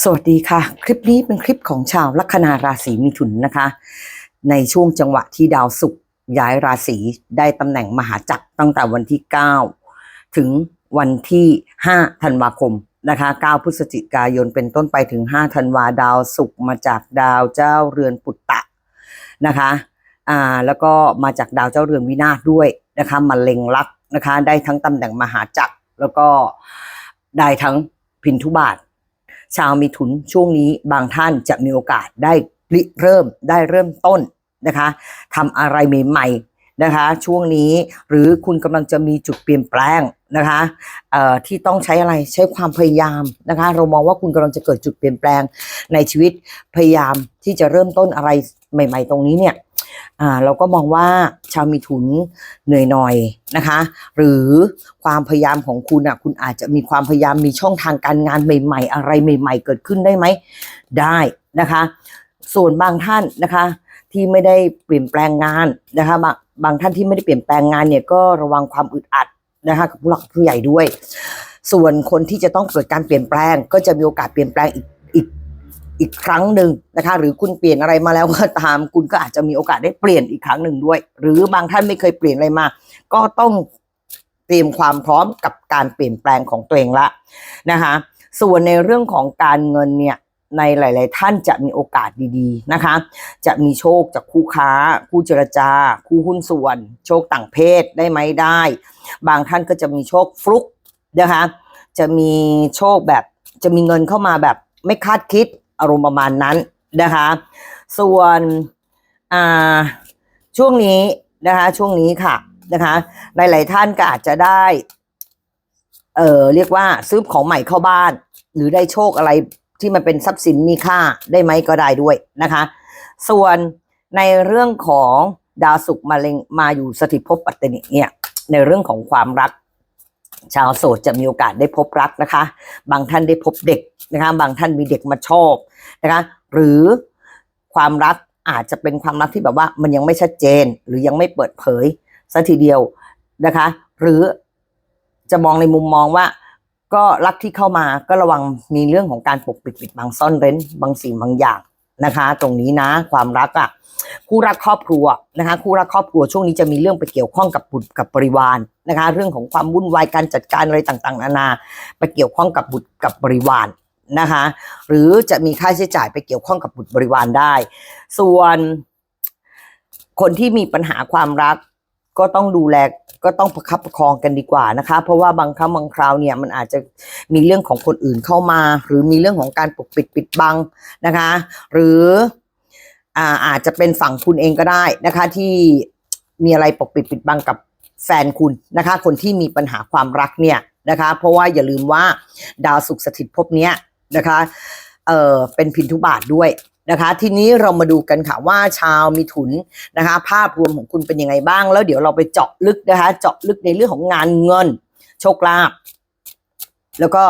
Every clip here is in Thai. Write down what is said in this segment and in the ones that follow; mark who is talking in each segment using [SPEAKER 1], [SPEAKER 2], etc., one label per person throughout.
[SPEAKER 1] สวัสดีค่ะ คลิปนี้เป็นคลิปของชาวลัคนาราศีมิถุนนะคะ ในช่วงจังหวะที่ดาวศุกร์ย้ายราศีได้ตำแหน่งมหาจักรตั้งแต่วันที่ 9 ถึงวันที่ 5 ธันวาคมนะคะ 9 พฤศจิกายนเป็นต้นไปถึง 5 ธันวาดาวศุกร์มาจากดาวเจ้าเรือนปุตตะนะคะอ่าแล้วก็มาจากดาวเจ้าเรือนวินาศด้วยนะคะมาเล็งลักนะคะ ได้ทั้งตำแหน่งมหาจักรแล้วก็ได้ทั้งพินทุบาท ชาวมิถุนช่วงนี้บางท่านจะมีโอกาสได้ริเริ่มได้เริ่มต้นนะคะทำอะไรใหม่ๆนะคะ ช่วงนี้หรือคุณกำลังจะมีจุดเปลี่ยนแปลงนะคะที่ต้องใช้อะไรใช้ความพยายามนะคะ เรามองว่าคุณกำลังจะเกิดจุดเปลี่ยนแปลงในชีวิตพยายามที่จะเริ่มต้นอะไรใหม่ ๆ ตรงนี้เนี่ย อ่าเราก็มองว่าชาวมิถุนเหนื่อยหน่อยนะคะ หรือความพยายามของคุณอะคุณอาจจะมีความพยายามมีช่องทางการงานใหม่ ๆ อะไรใหม่ ๆ เกิดขึ้นได้ไหมได้นะคะ ส่วนบางท่านนะคะ ที่ไม่ได้เปลี่ยนแปลงงานนะคะบางบางท่านที่ไม่ได้เปลี่ยนแปลงงานเนี่ยก็ระวังความอึดอัดนะคะกับผู้หลักผู้ใหญ่ด้วย ส่วนคนที่จะต้องเกิดการเปลี่ยนแปลง ก็จะมีโอกาสเปลี่ยนแปลงอีก อีกครั้งหนึ่งนะคะ หรือคุณเปลี่ยนอะไรมาแล้วก็ตาม คุณก็อาจจะมีโอกาสได้เปลี่ยนอีกครั้งหนึ่งด้วย หรือบางท่านไม่เคยเปลี่ยนอะไรมา ก็ต้องเตรียมความพร้อมกับการเปลี่ยนแปลงของตัวเองละนะคะ ส่วนในเรื่องของการเงินเนี่ยในหลาย ๆ ท่านจะมีโอกาสดีๆนะคะ จะมีโชคจากคู่ค้า คู่เจรจา คู่หุ้นส่วน โชคต่างเพศได้ไหมได้ บางท่านก็จะมีโชคฟลุกนะคะ จะมีโชคแบบจะมีเงินเข้ามาแบบไม่คาดคิด อารมณ์ประมาณนั้นนะคะ ส่วนอ่าช่วงนี้นะคะช่วงนี้ค่ะนะคะหลายๆท่านก็อาจจะได้เอ่อเรียกว่าซื้อของใหม่เข้าบ้าน หรือได้โชคอะไรที่มันเป็นทรัพย์สินมีค่าได้ไหมก็ได้ด้วยนะคะ ส่วนในเรื่องของดาวศุกร์มาเลงมาอยู่สถิตภพปัตตนิเนี่ยในเรื่องของความรัก ชาวโสดจะมีโอกาสได้พบรักนะคะ บางท่านได้พบเด็กนะคะ บางท่านมีเด็กมาชอบ นะคะหรือความรักอาจจะเป็นความรักที่แบบว่ามันยังไม่ชัดเจน หรือยังไม่เปิดเผยซะทีเดียวนะคะ หรือจะมองในมุมมองว่า ก็รักที่เข้ามาก็ระวังมีเรื่องของการปกปิดปิดบังซ่อนเร้นบางสิ่งบางอย่างนะคะ ตรงนี้นะความรักอะคู่รักครอบครัวนะคะคู่รักครอบครัวช่วงนี้จะมีเรื่องไปเกี่ยวข้องกับบุตรกับบริวารนะคะ เรื่องของความวุ่นวายการจัดการอะไรต่างๆ นานา ไปเกี่ยวข้องกับบุตรกับบริวาร นะคะ หรือจะมีค่าใช้จ่ายไปเกี่ยวข้องกับบุตรบริวารได้ ส่วนคนที่มีปัญหาความรักก็ต้องดูแลก็ต้องประคับประคองกันดีกว่านะคะ เพราะว่าบางครั้งบางคราวเนี่ยมันอาจจะมีเรื่องของคนอื่นเข้ามา หรือมีเรื่องของการปกปิดปิดบังนะคะ หรืออาอาจจะเป็นฝั่งคุณเองก็ได้นะคะ ที่มีอะไรปกปิดปิดบังกับแฟนคุณนะคะ คนที่มีปัญหาความรักเนี่ยนะคะ เพราะว่าอย่าลืมว่าดาวสุขสถิตภพเนี้ย นะคะ เออเป็นพินทุบาทด้วยนะคะ ทีนี้เรามาดูกันค่ะว่าชาวมิถุนนะคะ ภาพรวมของคุณเป็นยังไงบ้าง แล้วเดี๋ยวเราไปเจาะลึกนะคะ เจาะลึกในเรื่องของงานเงิน โชคลาภแล้วก็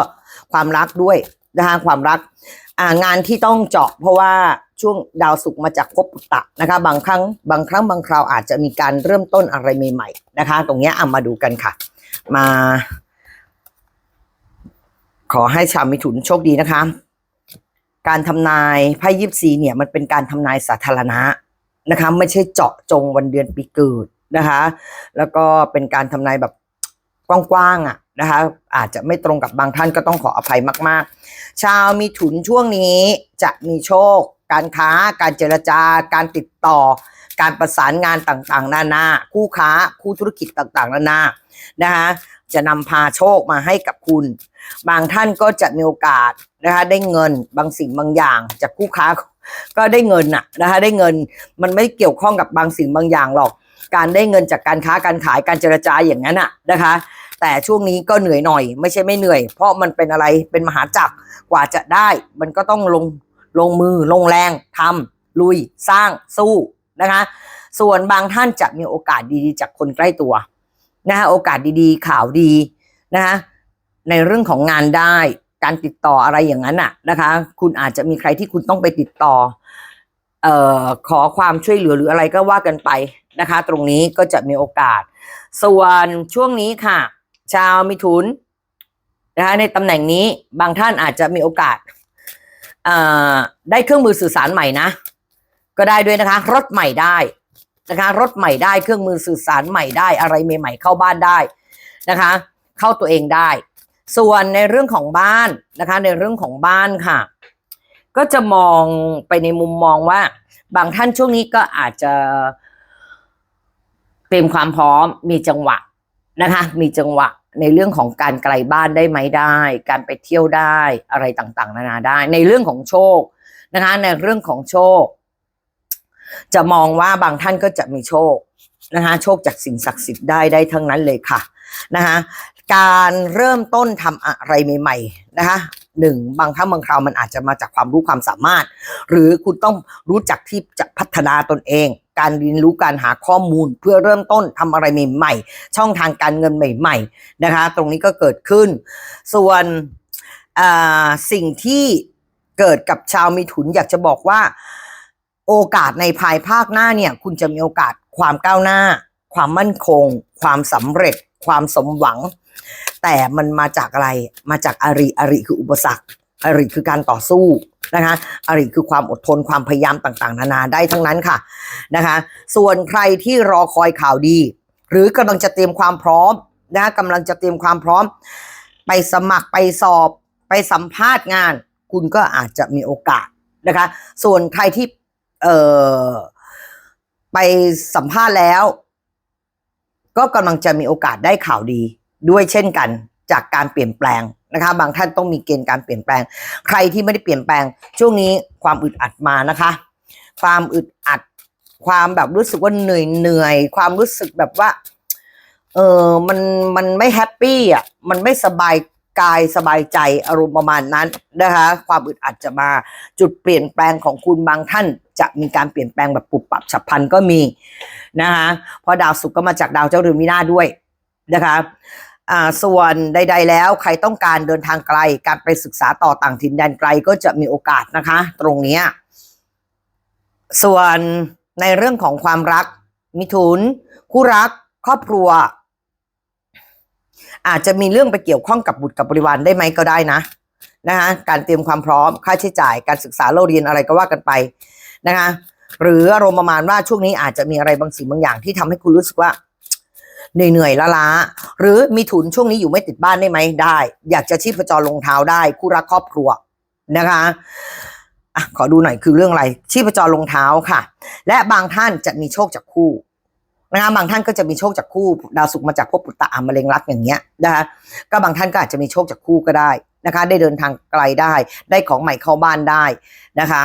[SPEAKER 1] ความรักด้วยนะคะความรักงานที่ต้องเจาะเพราะว่าช่วงดาวศุกร์มาจากภพปุตตะนะคะ บางครั้งบางครั้งบางคราวอาจจะมีการเริ่มต้นอะไรใหม่ ๆ นะคะ ตรงนี้เอามาดูกันค่ะ มา ขอให้ชาวมิถุนโชคดีนะคะ การทำนายไพ่ยิปซีเนี่ยมันเป็นการทำนายสาธารณะนะคะ ไม่ใช่เจาะจงวันเดือนปีเกิดนะคะ แล้วก็เป็นการทำนายแบบกว้างๆอะนะคะ อาจจะไม่ตรงกับบางท่านก็ต้องขออภัยมาก ๆ ชาวมีถุนช่วงนี้จะมีโชค การค้า การเจรจา การติดต่อ การประสานงานต่างๆ นานา คู่ค้า คู่ธุรกิจต่างๆ นานานะคะ จะนำพาโชคมาให้กับคุณ บางท่านก็จะมีโอกาสนะคะได้เงินบางสิ่งบางอย่างจากคู่ค้าก็ได้เงินน่ะนะคะได้เงินมันไม่เกี่ยวข้องกับบางสิ่งบางอย่างหรอก การได้เงินจากการค้าการขายการเจรจาอย่างนั้นน่ะนะคะ แต่ช่วงนี้ก็เหนื่อยหน่อยไม่ใช่ไม่เหนื่อย เพราะมันเป็นอะไรเป็นมหาจักรกว่าจะได้ มันก็ต้องลงลงมือลงแรงทำลุยสร้างสู้นะคะ ส่วนบางท่านจะมีโอกาสดีๆ จากคนใกล้ตัว นะคะโอกาสดีๆ ข่าวดีนะคะในเรื่องของงานได้การติดต่ออะไรอย่างนั้นน่ะนะคะ คุณอาจจะมีใครที่คุณต้องไปติดต่อเอ่อขอความช่วยเหลือหรืออะไรก็ว่ากันไปนะคะ ตรงนี้ก็จะมีโอกาส ส่วนช่วงนี้ค่ะ ชาวมิถุนนะคะในตำแหน่งนี้บางท่านอาจจะมีโอกาสได้เครื่องมือสื่อสารใหม่นะ ก็ได้ด้วยนะคะ รถใหม่ได้ นะคะ รถใหม่ได้เครื่องมือสื่อสารใหม่ได้อะไรใหม่ๆเข้าบ้านได้นะคะ เข้าตัวเองได้ ส่วนในเรื่องของบ้านนะคะ ในเรื่องของบ้านค่ะ ก็จะมองไปในมุมมองว่า บางท่านช่วงนี้ก็อาจจะเตรียมความพร้อมมีจังหวะนะคะ มีจังหวะในเรื่องของการไกลบ้านได้ไหมได้ การไปเที่ยวได้อะไรต่างๆ นานาได้ ในเรื่องของโชคนะคะ ในเรื่องของโชค จะมองว่าบางท่านก็จะมีโชคนะคะโชคจากสิ่งศักดิ์สิทธิ์ได้ได้ทั้งนั้นเลยค่ะนะคะการเริ่มต้นทำอะไรใหม่ๆนะคะหนึ่งบางครั้งบางคราวมันอาจจะมาจากความรู้ความสามารถ หรือคุณต้องรู้จักที่จะพัฒนาตนเอง การเรียนรู้การหาข้อมูลเพื่อเริ่มต้นทำอะไรใหม่ๆ ช่องทางการเงินใหม่ ๆนะคะ ตรงนี้ก็เกิดขึ้น ส่วนอ่าสิ่งที่เกิดกับชาวมีถุนอยากจะบอกว่า โอกาสในภายภาคหน้าเนี่ย คุณจะมีโอกาสความก้าวหน้า ความมั่นคง ความสำเร็จ ความสมหวัง แต่มันมาจากอะไรมาจากอริอริคืออุปสรรคอริคือการต่อสู้นะคะอริคือความอดทนความพยายามต่างๆ นานาได้ทั้งนั้นค่ะนะคะ ส่วนใครที่รอคอยข่าวดี หรือกำลังจะเตรียมความพร้อมนะกำลังจะเตรียมความพร้อม ไปสมัครไปสอบ ไปสัมภาษณ์งาน คุณก็อาจจะมีโอกาสนะคะ ส่วนใครที่ เอ่อไปสัมภาษณ์แล้ว ก็กำลังจะมีโอกาสได้ข่าวดี ด้วยเช่นกันจากการเปลี่ยนแปลงนะคะ บางท่านต้องมีเกณฑ์การเปลี่ยนแปลง ใครที่ไม่ได้เปลี่ยนแปลง ช่วงนี้ความอึดอัดมานะคะ ความอึดอัด ความแบบรู้สึกว่าเหนื่อยเหนื่อยความรู้สึกแบบว่า เออมันมันไม่แฮปปี้อะ มันไม่สบาย กายสบายใจอารมณ์ประมาณนั้นนะคะ ความอึดอัดจะมาจุดเปลี่ยนแปลงของคุณบางท่าน จะมีการเปลี่ยนแปลงแบบปุบปับฉับพลันก็มีนะคะเพราะดาวศุกร์ก็มาจากดาวเจ้าเรือนวินาด้วยนะคะอ่าส่วนใด ๆ แล้วใครต้องการเดินทางไกล การไปศึกษาต่อต่างถิ่นแดนไกลก็จะมีโอกาสนะคะ ตรงนี้ ส่วนในเรื่องของความรัก มิถุน คู่รัก ครอบครัว อาจจะมีเรื่องไปเกี่ยวข้องกับบุตรกับบริวารได้ไหมก็ได้นะนะคะการเตรียมความพร้อมค่าใช้จ่ายการศึกษาเล่าเรียนอะไรก็ว่ากันไปนะคะหรืออารมณ์ประมาณว่าช่วงนี้อาจจะมีอะไรบางสิ่งบางอย่างที่ทำให้คุณรู้สึกว่าเหนื่อยๆล้าหรือมีถุนช่วงนี้อยู่ไม่ติดบ้านได้ไหมได้ อยากจะชีพจรลงเท้าได้ คู่รักครอบครัวนะคะอะขอดูหน่อยคือเรื่องอะไร ชีพจรลงเท้าค่ะ และบางท่านจะมีโชคจากคู่ นะคะบางท่านก็จะมีโชคจากคู่ดาวสุขมาจากพวกปุตตะอามะเร็งรักอย่างเงี้ยนะคะก็บางท่านก็อาจจะมีโชคจากคู่ก็ได้นะคะ ได้เดินทางไกลได้ ได้ของใหม่เข้าบ้านได้นะคะ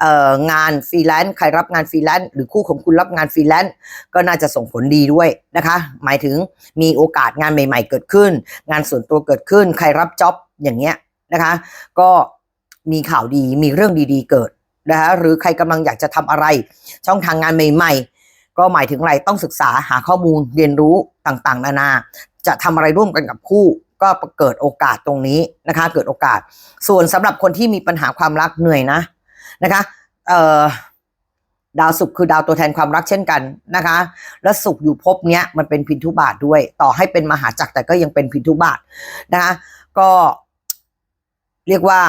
[SPEAKER 1] เอ่องานฟรีแลนซ์ใครรับงานฟรีแลนซ์หรือคู่ของคุณรับงานฟรีแลนซ์ก็น่าจะส่งผลดีด้วยนะคะ หมายถึงมีโอกาสงานใหม่ ๆ เกิดขึ้น งานส่วนตัวเกิดขึ้น ใครรับจ็อบอย่างเงี้ยนะคะ ก็มีข่าวดีมีเรื่องดีๆเกิดนะคะหรือใครกำลังอยากจะทำอะไร ช่องทางงานใหม่ ๆ ก็หมายถึงอะไรต้องศึกษาหาข้อมูลเรียนรู้ต่างๆ นานา จะทำอะไรร่วมกันกับคู่ก็เกิดโอกาสตรงนี้นะคะ เกิดโอกาส ส่วนสำหรับคนที่มีปัญหาความรักเหนื่อยนะนะคะเอ่อดาวศุกร์คือดาวตัวแทนความรักเช่นกันนะคะ และศุกร์อยู่ภพเนี้ยมันเป็นพินทุบาทด้วย ต่อให้เป็นมหาจักรแต่ก็ยังเป็นพินทุบาทนะคะ ก็เรียกว่า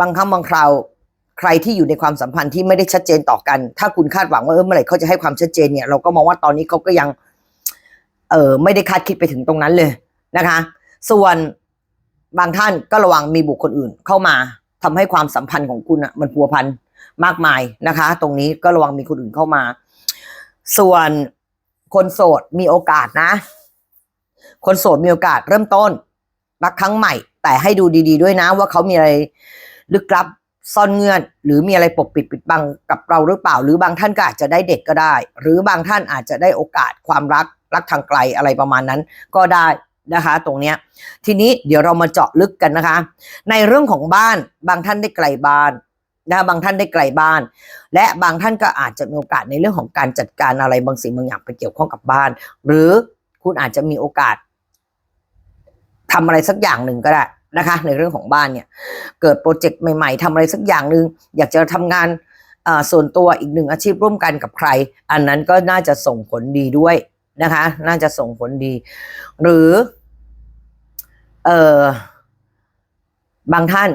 [SPEAKER 1] บางครั้งบางคราว ใครที่อยู่ในความสัมพันธ์ที่ไม่ได้ชัดเจนต่อกัน ถ้าคุณคาดหวังว่าเออเมื่อไหร่เขาจะให้ความชัดเจนเนี่ยเราก็มองว่าตอนนี้เขาก็ยัง เออไม่ได้คาดคิดไปถึงตรงนั้นเลยนะคะ ส่วนบางท่านก็ระวังมีบุคคลอื่นเข้ามาทำให้ความสัมพันธ์ของคุณอะมันพัวพันมากมายนะคะ ตรงนี้ก็ระวังมีคนอื่นเข้ามา ส่วนคนโสดมีโอกาสนะ คนโสดมีโอกาสเริ่มต้น รักครั้งใหม่ แต่ให้ดูดี ๆ ด้วยนะ ว่าเขามีอะไรลึกลับ ซ่อนเงื่อน หรือมีอะไรปกปิดปิดบังกับเราหรือเปล่า หรือบางท่านก็อาจจะได้เด็กก็ได้ หรือบางท่านอาจจะได้โอกาสความรักรักทางไกลอะไรประมาณนั้นก็ได้นะคะ ตรงเนี้ยทีนี้เดี๋ยวเรามาเจาะลึกกันนะคะ ในเรื่องของบ้านบางท่านได้ไกลบ้านนะบางท่านได้ไกลบ้าน และบางท่านก็อาจจะมีโอกาสในเรื่องของการจัดการอะไรบางสิ่งบางอย่างไปเกี่ยวข้องกับบ้าน หรือคุณอาจจะมีโอกาสทำอะไรสักอย่างหนึ่งก็ได้ นะคะ ในเรื่องของบ้านเนี่ย เกิดโปรเจกต์ใหม่ ๆทำอะไรสักอย่างหนึ่งอยากจะทำงานส่วนตัวอีกหนึ่งอาชีพร่วมกันกับใคร อันนั้นก็น่าจะส่งผลดีด้วยนะคะ น่าจะส่งผลดี หรือ เออบางท่าน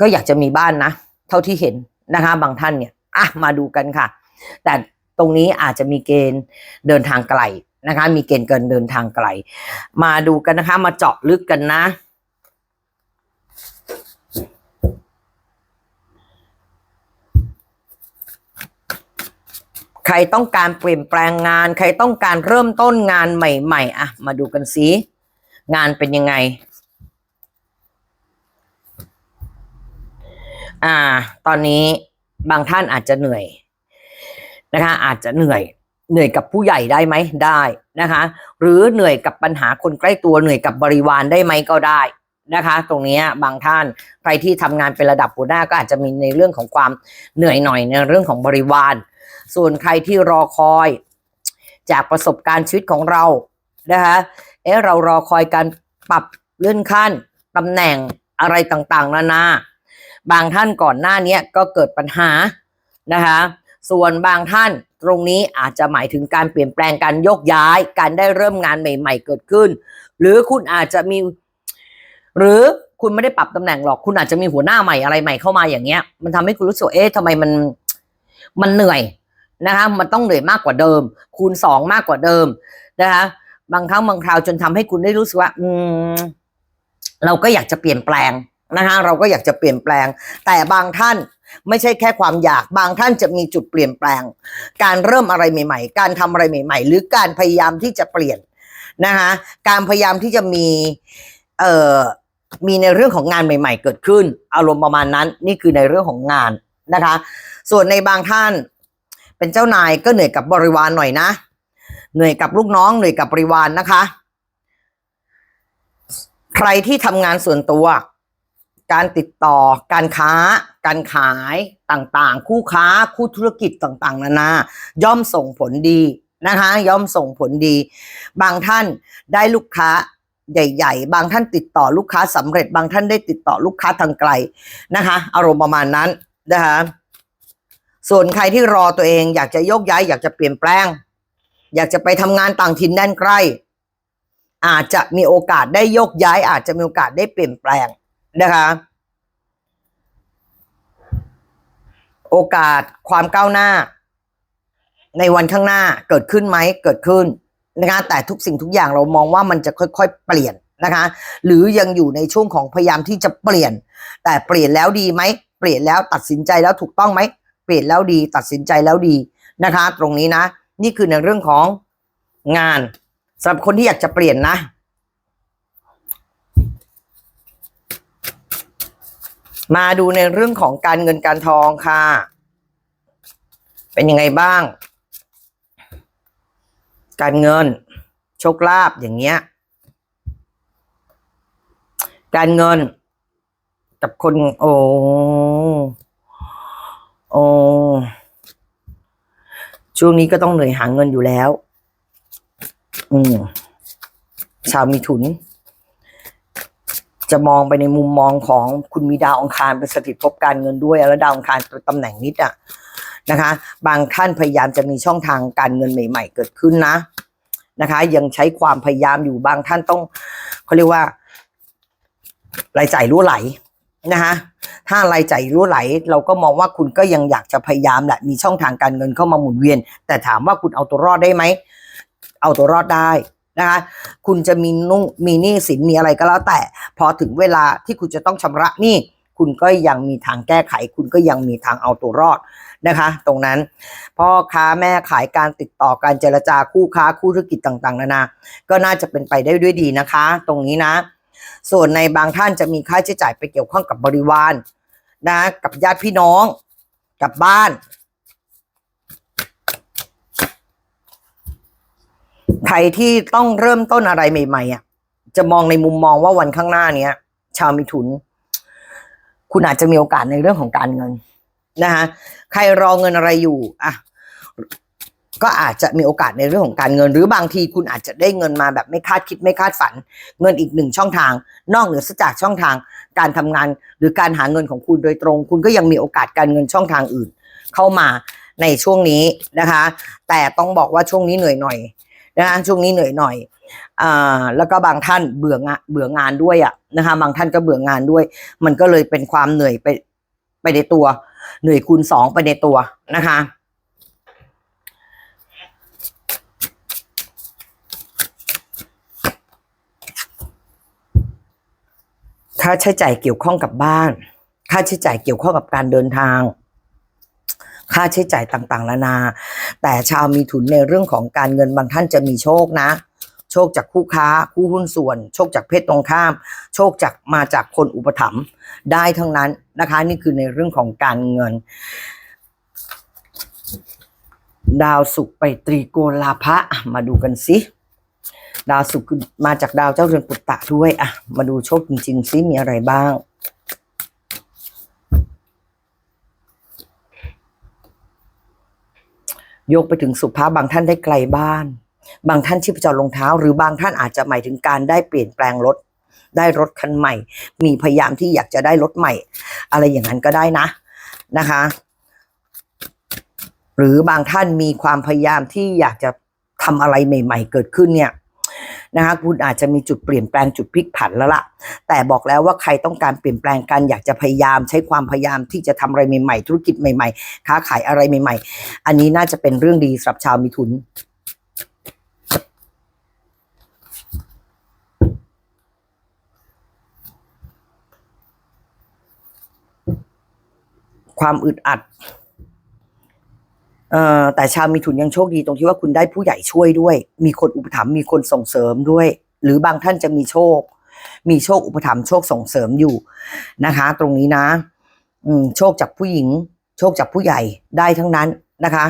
[SPEAKER 1] ก็อยากจะมีบ้านนะ เท่าที่เห็นนะคะ บางท่านเนี่ยอะมาดูกันค่ะ แต่ตรงนี้อาจจะมีเกณฑ์เดินทางไกลนะคะ มีเกณฑ์เกินเดินทางไกล มาดูกันนะคะ มาเจาะลึกกันนะ ใครต้องการเปลี่ยนแปลงงาน ใครต้องการเริ่มต้นงานใหม่ ๆ อะ มาดูกันสิงานเป็นยังไง อ่า ตอนนี้บางท่านอาจจะเหนื่อยนะคะ อาจจะเหนื่อย เหนื่อยกับผู้ใหญ่ได้ไหมได้นะคะ หรือเหนื่อยกับปัญหาคนใกล้ตัวเหนื่อยกับบริวารได้ไหมก็ได้นะคะ ตรงนี้บางท่านใครที่ทำงานเป็นระดับหัวหน้าก็อาจจะมีในเรื่องของความเหนื่อยหน่อยในเรื่องของบริวาร ส่วนใครที่รอคอย จากประสบการณ์ชีวิตของเรานะคะเอ๊ะเรารอคอยการปรับเลื่อนขั้นตำแหน่งอะไรต่างๆ นานา บางท่านก่อนหน้านี้ก็เกิดปัญหานะคะส่วนบางท่านตรงนี้อาจจะหมายถึงการเปลี่ยนแปลงการยกย้าย การได้เริ่มงานใหม่ ๆ เกิดขึ้น หรือคุณอาจจะมี หรือคุณไม่ได้ปรับตำแหน่งหรอก คุณอาจจะมีหัวหน้าใหม่อะไรใหม่เข้ามาอย่างเงี้ย มันทำให้คุณรู้สึกเอ๊ะทำไมมันมันเหนื่อย นะคะมันต้องเหนื่อยมากกว่าเดิม คูณสองมากกว่าเดิมนะคะบางครั้งบางคราวจนทำให้คุณได้รู้สึกว่า อืม เราก็อยากจะเปลี่ยนแปลงนะคะเราก็อยากจะเปลี่ยนแปลง แต่บางท่านไม่ใช่แค่ความอยาก บางท่านจะมีจุดเปลี่ยนแปลง การเริ่มอะไรใหม่ ๆ การทำอะไรใหม่ ๆ หรือการพยายามที่จะเปลี่ยนนะคะการพยายามที่จะมีเอ่อมีในเรื่องของงานใหม่ ๆ เกิดขึ้น อารมณ์ประมาณนั้น นี่คือในเรื่องของงานนะคะ ส่วนในบางท่าน เป็นเจ้านายก็เหนื่อยกับบริวารหน่อยนะ เหนื่อยกับลูกน้องเหนื่อยกับบริวารนะคะ ใครที่ทำงานส่วนตัว การติดต่อ การค้า การขายต่างๆ คู่ค้าคู่ธุรกิจต่างๆ นานาย่อมส่งผลดีนะคะ ย่อมส่งผลดี บางท่านได้ลูกค้าใหญ่ ๆ บางท่านติดต่อลูกค้าสำเร็จ บางท่านได้ติดต่อลูกค้าทางไกลนะคะ อารมณ์ประมาณนั้นนะคะ ส่วนใครที่รอตัวเองอยากจะโยกย้าย อยากจะเปลี่ยนแปลง อยากจะไปทำงานต่างถิ่นแดนใกล้ อาจจะมีโอกาสได้โยกย้าย อาจจะมีโอกาสได้เปลี่ยนแปลงนะคะ โอกาสความก้าวหน้า ในวันข้างหน้าเกิดขึ้นไหมเกิดขึ้นนะคะแต่ทุกสิ่งทุกอย่างเรามองว่ามันจะค่อย ๆ เปลี่ยนนะคะ หรือยังอยู่ในช่วงของพยายามที่จะเปลี่ยน แต่เปลี่ยนแล้วดีไหมเปลี่ยนแล้วตัดสินใจแล้วถูกต้องไหม เปลี่ยนแล้วดีตัดสินใจแล้วดีนะคะ ตรงนี้นะ นี่คือในเรื่องของงานสำหรับคนที่อยากจะเปลี่ยนนะ มาดูในเรื่องของการเงินการทองค่ะ เป็นยังไงบ้าง การเงินโชคลาภอย่างเงี้ย การเงินกับคนโอ้ โอ้ช่วงนี้ก็ต้องเหนื่อยหาเงินอยู่แล้ว อืมชาวมีถุน จะมองไปในมุมมองของคุณมีดาวองคารเป็นสถิตภพการเงินด้วย แล้วดาวองคารเป็นตำแหน่งนิดอะนะคะ บางท่านพยายามจะมีช่องทางการเงินใหม่ ๆ เกิดขึ้นนะนะคะ ยังใช้ความพยายามอยู่บางท่านต้องเขาเรียกว่ารายจ่ายรั่วไหลนะคะ ถ้ารายจ่ายรั่วไหล เราก็มองว่าคุณก็ยังอยากจะพยายามแหละมีช่องทางการเงินเข้ามาหมุนเวียน แต่ถามว่าคุณเอาตัวรอดได้ไหมเอาตัวรอดได้นะคะคุณจะมีนุ่งมีหนี้สินมีอะไรก็แล้วแต่ พอถึงเวลาที่คุณจะต้องชำระหนี้คุณก็ยังมีทางแก้ไข คุณก็ยังมีทางเอาตัวรอดนะคะ ตรงนั้นพ่อค้าแม่ขายการติดต่อการเจรจาคู่ค้าคู่ธุรกิจต่างๆ นานา ก็น่าจะเป็นไปได้ด้วยดีนะคะ ตรงนี้นะ ส่วนในบางท่านจะมีค่าใช้จ่ายไปเกี่ยวข้องกับบริวารนะกับญาติพี่น้องกับบ้านใครที่ต้องเริ่มต้นอะไรใหม่ ๆอะจะมองในมุมมองว่าวันข้างหน้าเนี้ย ชาวมิถุน คุณอาจจะมีโอกาสในเรื่องของการเงินนะคะใครรอเงินอะไรอยู่ อะ ก็อาจจะมีโอกาสในเรื่องของการเงิน หรือบางทีคุณอาจจะได้เงินมาแบบไม่คาดคิดไม่คาดฝัน เงินอีกหนึ่งช่องทาง นอกเหนือจากช่องทาง การทำงานหรือการหาเงินของคุณโดยตรง คุณก็ยังมีโอกาสการเงินช่องทางอื่น เข้ามาในช่วงนี้นะคะ แต่ต้องบอกว่าช่วงนี้เหนื่อยหน่อยนะช่วงนี้เหนื่อยหน่อยอ่าแล้วก็บางท่านเบื่องานเบื่องานด้วยอะนะคะ บางท่านก็เบื่องานด้วย มันก็เลยเป็นความเหนื่อยไปไปในตัว เหนื่อยคูณสองไปในตัวนะคะ ค่าใช้จ่ายเกี่ยวข้องกับบ้าน ค่าใช้จ่ายเกี่ยวข้องกับการเดินทาง ค่าใช้จ่ายต่างๆนานา แต่ชาวมีถุนในเรื่องของการเงินบางท่านจะมีโชคนะ โชคจากคู่ค้า คู่หุ้นส่วน โชคจากเพศตรงข้าม โชคจากมาจากคนอุปถัมภ์ได้ทั้งนั้นนะคะ นี่คือในเรื่องของการเงิน ดาวศุกไปตรีโกลาภะมาดูกันสิ ดาวศุกร์มาจากดาวเจ้าเรือนปุตตะด้วยอะมาดูโชคจริงๆสิมีอะไรบ้างยกไปถึงสุภาพบางท่านได้ไกลบ้าน บางท่านชีพจรรองเท้า หรือบางท่านอาจจะหมายถึงการได้เปลี่ยนแปลงรถ ได้รถคันใหม่ มีพยายามที่อยากจะได้รถใหม่ อะไรอย่างนั้นก็ได้นะนะคะ หรือบางท่านมีความพยายามที่อยากจะทำอะไรใหม่ ๆ เกิดขึ้นเนี่ย นะคะคุณอาจจะมีจุดเปลี่ยนแปลงจุดพลิกผันแล้วล่ะ แต่บอกแล้วว่าใครต้องการเปลี่ยนแปลงกันอยากจะพยายามใช้ความพยายามที่จะทำอะไรใหม่ๆ ธุรกิจใหม่ๆ ค้าขายอะไรใหม่ ๆ อันนี้น่าจะเป็นเรื่องดีสำหรับชาวมิถุนความอึดอัด เอ่อแต่ชาวมีถุนยังโชคดีตรงที่ว่าคุณได้ผู้ใหญ่ช่วยด้วย มีคนอุปถัมภ์มีคนส่งเสริมด้วย หรือบางท่านจะมีโชค มีโชคอุปถัมภ์โชคส่งเสริมอยู่นะคะ ตรงนี้นะ อืมโชคจากผู้หญิง โชคจากผู้ใหญ่ได้ทั้งนั้นนะคะ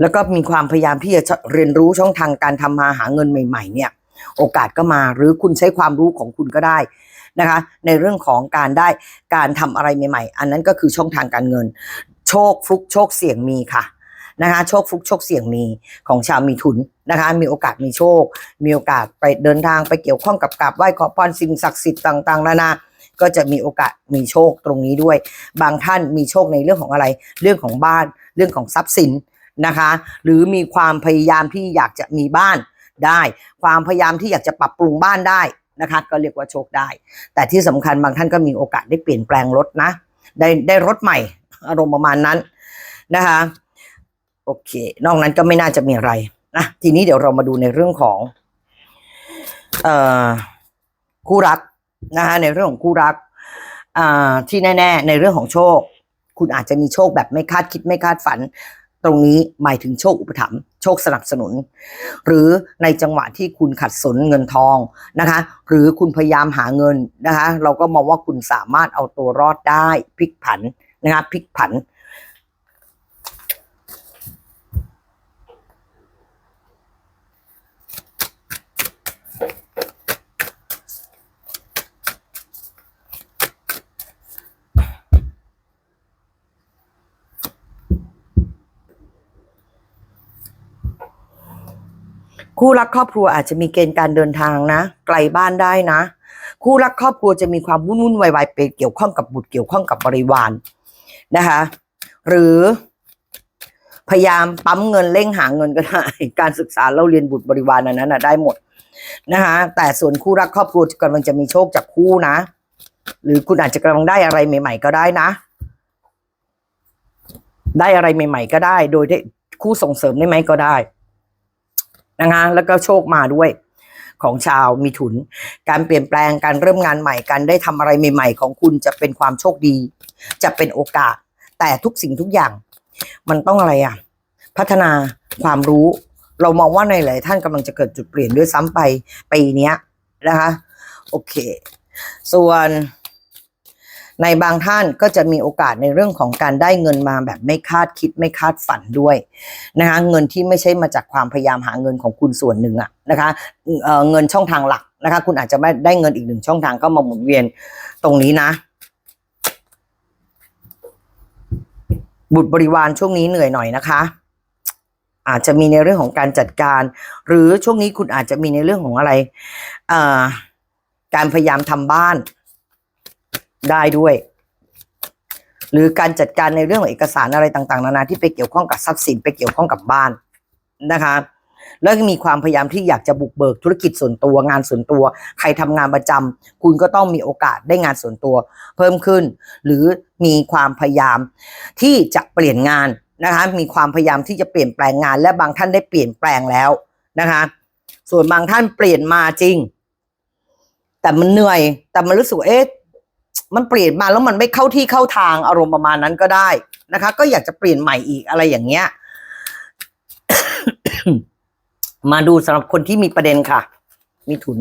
[SPEAKER 1] แล้วก็มีความพยายามที่จะเรียนรู้ช่องทางการทำมาหาเงินใหม่ ๆ เนี่ย โอกาสก็มาหรือคุณใช้ความรู้ของคุณก็ได้ นะคะ ในเรื่องของการได้การทำอะไรใหม่ๆ อันนั้นก็คือช่องทางการเงิน โชคฟุกโชคเสี่ยงมีค่ะนะคะโชคฟุกโชคเสี่ยงมีของชาวมีทุนนะคะ มีโอกาสมีโชค มีโอกาสไปเดินทางไปเกี่ยวข้องกับกราบไหว้ขอพรสิ่งศักดิ์สิทธิ์ต่างๆนานาก็จะมีโอกาสมีโชคตรงนี้ด้วย บางท่านมีโชคในเรื่องของอะไร เรื่องของบ้าน เรื่องของทรัพย์สินนะคะ หรือมีความพยายามที่อยากจะมีบ้านได้ ความพยายามที่อยากจะปรับปรุงบ้านได้ นะคะก็เรียกว่าโชคได้ แต่ที่สำคัญบางท่านก็มีโอกาสได้เปลี่ยนแปลงรถนะ ได้ได้รถใหม่ อารมณ์ประมาณนั้นนะคะโอเค นอกนั้นก็ไม่น่าจะมีอะไรนะทีนี้เดี๋ยวเรามาดูในเรื่องของเอ่อคู่รักนะคะในเรื่องของคู่รักอ่าที่แน่ ๆ ในเรื่องของโชค คุณอาจจะมีโชคแบบไม่คาดคิดไม่คาดฝัน ตรงนี้หมายถึงโชคอุปถัมภ์ โชคสนับสนุน หรือในจังหวะที่คุณขัดสนเงินทองนะคะ หรือคุณพยายามหาเงินนะคะ เราก็มองว่าคุณสามารถเอาตัวรอดได้พลิกผันนะคะพลิกผัน คู่รักครอบครัวอาจจะมีเกณฑ์การเดินทางนะ ไกลบ้านได้นะ คู่รักครอบครัวจะมีความวุ่นวุ่นวายๆไปเกี่ยวข้องกับบุตรเกี่ยวข้องกับบริวารนะคะ หรือพยายามปั๊มเงินเร่งหาเงินก็ได้การศึกษาเราเรียนบุตรบริวารนั้นนะได้หมดนะคะแต่ส่วนคู่รักครอบครัวกำลังจะมีโชคจากคู่นะ หรือคุณอาจจะกำลังได้อะไรใหม่ ๆ ก็ได้นะ ได้อะไรใหม่ ๆ ก็ได้ โดยได้คู่ส่งเสริมได้ไหมก็ได้ นะคะแล้วก็โชคมาด้วย ของชาวมีถุน การเปลี่ยนแปลงการเริ่มงานใหม่การได้ทำอะไรใหม่ ๆ ของคุณจะเป็นความโชคดี จะเป็นโอกาส แต่ทุกสิ่งทุกอย่าง มันต้องอะไรอะ พัฒนาความรู้ เรามองว่าในหลายท่านกำลังจะเกิดจุดเปลี่ยนด้วยซ้ำไปปีนี้นะคะ โอเค ส่วน ในบางท่านก็จะมีโอกาสในเรื่องของการได้เงินมาแบบไม่คาดคิดไม่คาดฝันด้วยนะคะเงินที่ไม่ใช่มาจากความพยายามหาเงินของคุณส่วนหนึ่งอะนะคะเเงินช่องทางหลักนะคะ คุณอาจจะไม่ได้เงินอีกหนึ่งช่องทางก็มาหมุนเวียนตรงนี้นะ บุตรบริวารช่วงนี้เหนื่อยหน่อยนะคะอาจจะมีในเรื่องของการจัดการ หรือช่วงนี้คุณอาจจะมีในเรื่องของอะไร การพยายามทำบ้าน ได้ด้วย หรือการจัดการในเรื่องของเอกสารอะไรต่างๆ นานาที่ไปเกี่ยวข้องกับทรัพย์สินไปเกี่ยวข้องกับบ้านนะคะแล้วก็มีความพยายามที่อยากจะบุกเบิกธุรกิจส่วนตัวงานส่วนตัว ใครทำงานประจำคุณก็ต้องมีโอกาสได้งานส่วนตัว เพิ่มขึ้น หรือมีความพยายามที่จะเปลี่ยนงานนะคะมีความพยายามที่จะเปลี่ยนแปลงงาน และบางท่านได้เปลี่ยนแปลงแล้วนะคะส่วนบางท่านเปลี่ยนมาจริง แต่มันเหนื่อยแต่มันรู้สึกเอ๊ะ มันเปลี่ยนมาแล้วมันไม่เข้าที่เข้าทางอารมณ์ประมาณนั้นก็ได้นะคะ ก็อยากจะเปลี่ยนใหม่อีกอะไรอย่างเงี้ย มาดูสำหรับคนที่มีประเด็นค่ะ มีถุน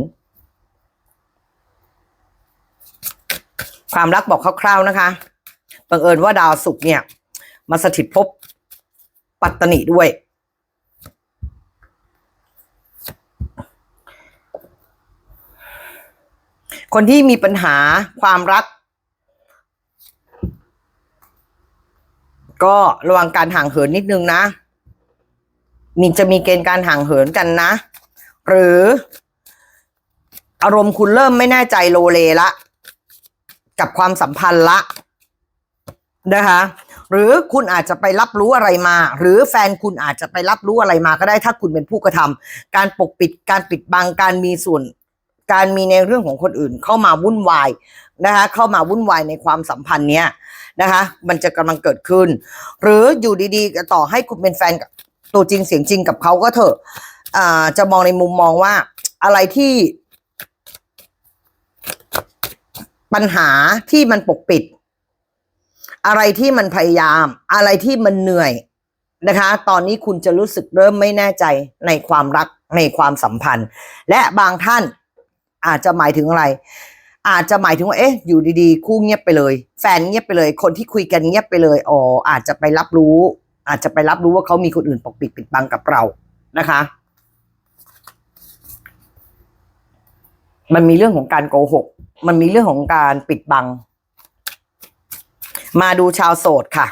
[SPEAKER 1] ความรักบอกคร่าวๆนะคะบังเอิญว่าดาวศุกร์เนี่ย มาสถิตภพปัตตนิด้วย คนที่มีปัญหาความรัก ก็ระวังการห่างเหินนิดนึงนะ มีจะมีเกณฑ์การห่างเหินกันนะ หรือ อารมณ์คุณเริ่มไม่แน่ใจโลเลละ กับความสัมพันธ์ละนะคะหรือคุณอาจจะไปรับรู้อะไรมา หรือแฟนคุณอาจจะไปรับรู้อะไรมาก็ได้ถ้าคุณเป็นผู้กระทำการปกปิดการปิดบังการมีส่วน การมีในเรื่องของคนอื่นเข้ามาวุ่นวายนะคะเข้ามาวุ่นวายในความสัมพันธ์เนี้ยนะคะ มันจะกำลังเกิดขึ้น หรืออยู่ดีๆต่อให้คุณเป็นแฟนกับตัวจริงเสียงจริงกับเขาก็เถอะอ่าจะมองในมุมมองว่าอะไรที่ ปัญหาที่มันปกปิด อะไรที่มันพยายาม อะไรที่มันเหนื่อยนะคะ ตอนนี้คุณจะรู้สึกเริ่มไม่แน่ใจในความรักในความสัมพันธ์ และบางท่าน อาจจะหมายถึงอะไร อาจจะหมายถึงว่าเอ๊ะอยู่ดีๆ คู่เงียบไปเลย แฟนเงียบไปเลย คนที่คุยกันเงียบไปเลยอ๋ออาจจะไปรับรู้ อาจจะไปรับรู้ว่าเขามีคนอื่นปกปิดปิดบังกับเรานะคะ มันมีเรื่องของการโกหก มันมีเรื่องของการปิดบัง มาดูชาวโสดค่ะ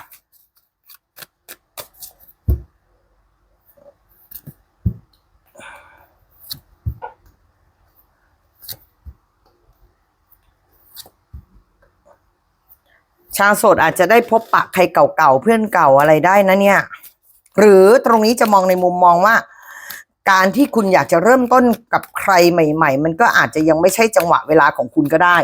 [SPEAKER 1] ชาวโสดอาจจะได้พบปะใครเก่าๆเพื่อนเก่าอะไรได้นะเนี่ย หรือตรงนี้จะมองในมุมมองว่า การที่คุณอยากจะเริ่มต้นกับใครใหม่ ๆ มันก็อาจจะยังไม่ใช่จังหวะเวลาของคุณก็ได้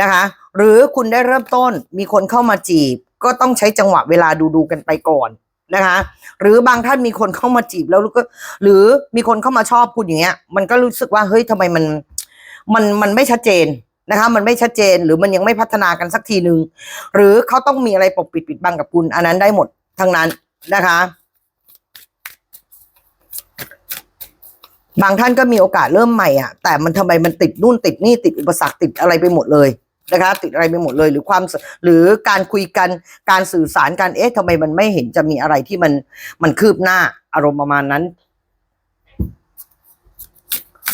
[SPEAKER 1] นะคะ หรือคุณได้เริ่มต้นมีคนเข้ามาจีบ ก็ต้องใช้จังหวะเวลาดูๆกันไปก่อนนะคะ หรือบางท่านมีคนเข้ามาจีบแล้วก็หรือมีคนเข้ามาชอบคุณอย่างเงี้ย มันก็รู้สึกว่าเฮ้ยทำไมมันมันมันไม่ชัดเจน นะคะมันไม่ชัดเจนหรือมันยังไม่พัฒนากันสักทีหนึ่งหรือเขาต้องมีอะไรปกปิดปิดบังกับคุณ อันนั้นได้หมดทั้งนั้นนะคะ บางท่านก็มีโอกาสเริ่มใหม่อะแต่มันทำไมมันติดนู่นติดนี่ติดอุปสรรคติดอะไรไปหมดเลยนะคะ ติดอะไรไปหมดเลยหรือความหรือการคุยกันการสื่อสารกันเอ๊ะทำไมมันไม่เห็นจะมีอะไรที่มันมันคืบหน้าอารมณ์ประมาณนั้น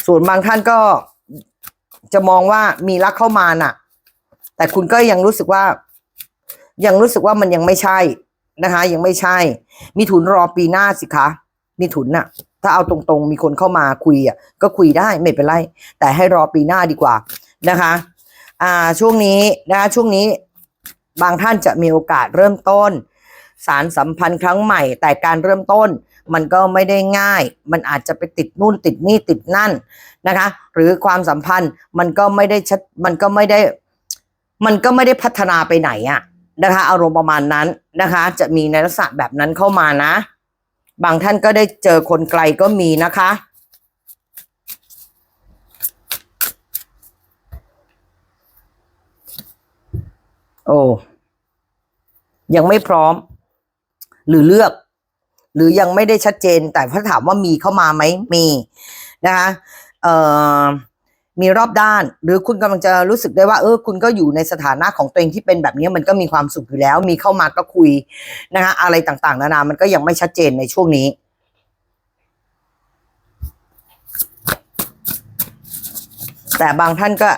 [SPEAKER 1] ส่วนบางท่านก็ จะมองว่ามีรักเข้ามาน่ะ แต่คุณก็ยังรู้สึกว่า ยังรู้สึกว่ามันยังไม่ใช่นะคะ ยังไม่ใช่ มีถุนรอปีหน้าสิคะ มีถุนน่ะ ถ้าเอาตรงๆ มีคนเข้ามาคุยอะ ก็คุยได้ไม่เป็นไร แต่ให้รอปีหน้าดีกว่านะคะ อ่าช่วงนี้นะคะช่วงนี้บางท่านจะมีโอกาสเริ่มต้น สารสัมพันธ์ครั้งใหม่ แต่การเริ่มต้น มันก็ไม่ได้ง่าย มันอาจจะไปติดนู่นติดนี่ติดนั่นนะคะ หรือความสัมพันธ์มันก็ไม่ได้ชัดมันก็ไม่ได้ มันก็ไม่ได้พัฒนาไปไหนอะนะคะ อารมณ์ประมาณนั้นนะคะ จะมีในลักษณะแบบนั้นเข้ามานะ บางท่านก็ได้เจอคนไกลก็มีนะคะโอ้ยังไม่พร้อม หรือเลือก หรือยังไม่ได้ชัดเจน แต่ถ้าถามว่ามีเข้ามาไหมมีนะคะเอ่อมีรอบด้าน หรือคุณกำลังจะรู้สึกได้ว่า เออ คุณก็อยู่ในสถานะของตัวเองที่เป็นแบบนี้มันก็มีความสุขอยู่แล้ว มีเข้ามาก็คุยนะคะอะไรต่างๆนานามันก็ยังไม่ชัดเจนในช่วงนี้แต่บางท่านก็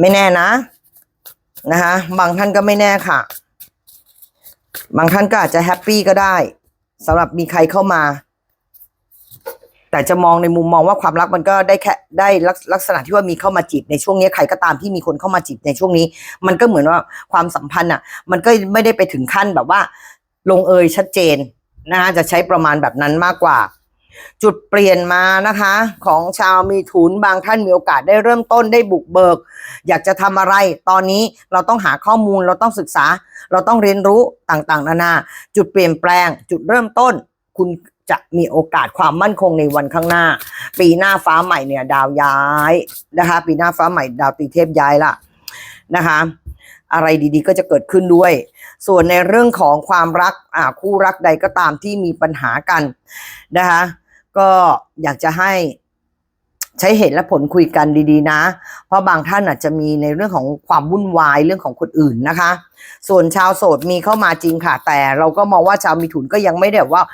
[SPEAKER 1] ไม่แน่นะนะคะบางท่านก็ไม่แน่ค่ะ บางท่านก็อาจจะแฮปปี้ก็ได้สำหรับมีใครเข้ามา แต่จะมองในมุมมองว่าความรักมันก็ได้แค่ได้ลักลักษณะที่ว่ามีเข้ามาจีบในช่วงนี้ใครก็ตามที่มีคนเข้ามาจีบในช่วงนี้ มันก็เหมือนว่าความสัมพันธ์อะ มันก็ไม่ได้ไปถึงขั้นแบบว่า ลงเอยชัดเจนนะคะจะใช้ประมาณแบบนั้นมากกว่า จุดเปลี่ยนมานะคะ ของชาวมีถุนบางท่านมีโอกาสได้เริ่มต้นได้บุกเบิก อยากจะทำอะไร ตอนนี้เราต้องหาข้อมูลเราต้องศึกษา เราต้องเรียนรู้ต่างๆ นานา จุดเปลี่ยนแปลง จุดเริ่มต้น คุณจะมีโอกาสความมั่นคงในวันข้างหน้า ปีหน้าฟ้าใหม่เนี่ยดาวย้ายนะคะ ปีหน้าฟ้าใหม่ดาวตีเทพย้ายละนะคะ อะไรดีๆ ก็จะเกิดขึ้นด้วย ส่วนในเรื่องของความรักอ่าคู่รักใดก็ตามที่มีปัญหากันนะคะ ก็อยากจะให้ใช้เหตุและผลคุยกันดีๆ นะ เพราะบางท่านอาจจะมีในเรื่องของความวุ่นวายเรื่องของคนอื่นนะคะ ส่วนชาวโสดมีเข้ามาจริงค่ะ แต่เราก็มองว่าชาวมีถุนก็ยังไม่ได้ว่า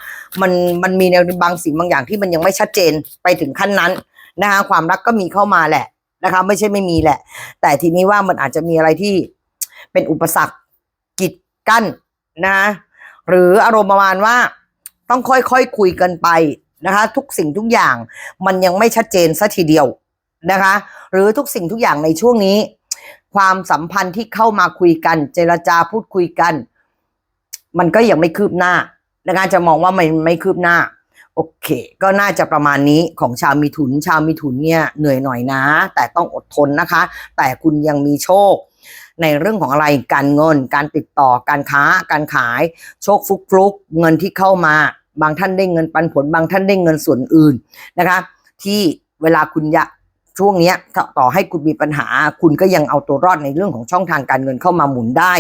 [SPEAKER 1] มันมันมีในบางสิ่งบางอย่างที่มันยังไม่ชัดเจนไปถึงขั้นนั้นนะคะความรักก็มีเข้ามาแหละนะคะไม่ใช่ไม่มีแหละ แต่ทีนี้ว่ามันอาจจะมีอะไรที่เป็นอุปสรรคกีดกั้นนะ หรืออารมณ์ประมาณว่าต้องค่อยๆคคุยกันไป นะคะ ทุกสิ่งทุกอย่างมันยังไม่ชัดเจนซะทีเดียวนะคะ หรือทุกสิ่งทุกอย่างในช่วงนี้ ความสัมพันธ์ที่เข้ามาคุยกัน เจรจาพูดคุยกัน มันก็ยังไม่คืบหน้านะคะจะมองว่ามันไม่คืบหน้า โอเค ก็น่าจะประมาณนี้ของชาวมีถุน ชาวมีถุนเนี่ยเหนื่อยหน่อยนะ แต่ต้องอดทนนะคะ แต่คุณยังมีโชค ในเรื่องของอะไรการเงิน การติดต่อการค้า การขาย โชคฟุกฟลุกเงินที่เข้ามา บางท่านได้เงินปันผล บางท่านได้เงินส่วนอื่นนะคะ ที่เวลาคุณยากช่วงนี้ต่อให้คุณมีปัญหา คุณก็ยังเอาตัวรอดในเรื่องของช่องทางการเงินเข้ามาหมุนได้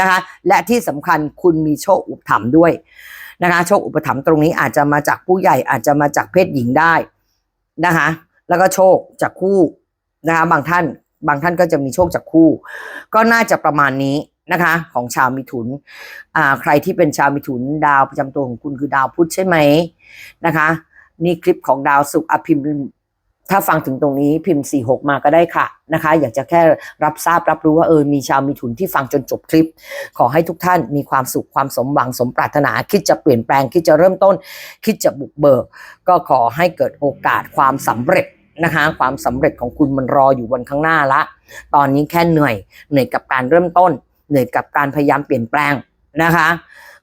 [SPEAKER 1] นะคะ และที่สำคัญคุณมีโชคอุปถัมภ์ด้วยนะคะ โชคอุปถัมภ์ตรงนี้อาจจะมาจากผู้ใหญ่อาจจะมาจากเพศหญิงได้นะคะ แล้วก็โชคจากคู่นะคะบางท่านบางท่านก็จะมีโชคจากคู่ ก็น่าจะประมาณนี้ นะคะ ของชาวมิถุนอ่าใครที่เป็นชาวมิถุนดาวประจำตัวของคุณคือดาวพุธใช่ไหมนะคะ นี่คลิปของดาวสุขอพิมพ์ถ้าฟังถึงตรงนี้พิมพ์46มาก็ได้ค่ะนะคะ อยากจะแค่รับทราบรับรู้ว่าเออมีชาวมีถุนที่ฟังจนจบคลิป ขอให้ทุกท่านมีความสุขความสมหวังสมปรารถนา คิดจะเปลี่ยนแปลง คิดจะเริ่มต้น คิดจะบุกเบิก ก็ขอให้เกิดโอกาสความสำเร็จนะคะ ความสำเร็จของคุณมันรออยู่บนข้างหน้าละ ตอนนี้แค่เหนื่อยเหนื่อยกับการเริ่มต้น เหนื่อยกับการพยายามเปลี่ยนแปลงนะคะ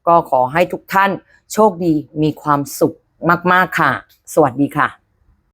[SPEAKER 1] ก็ขอให้ทุกท่านโชคดีมีความสุขมาก ๆ ค่ะ สวัสดีค่ะ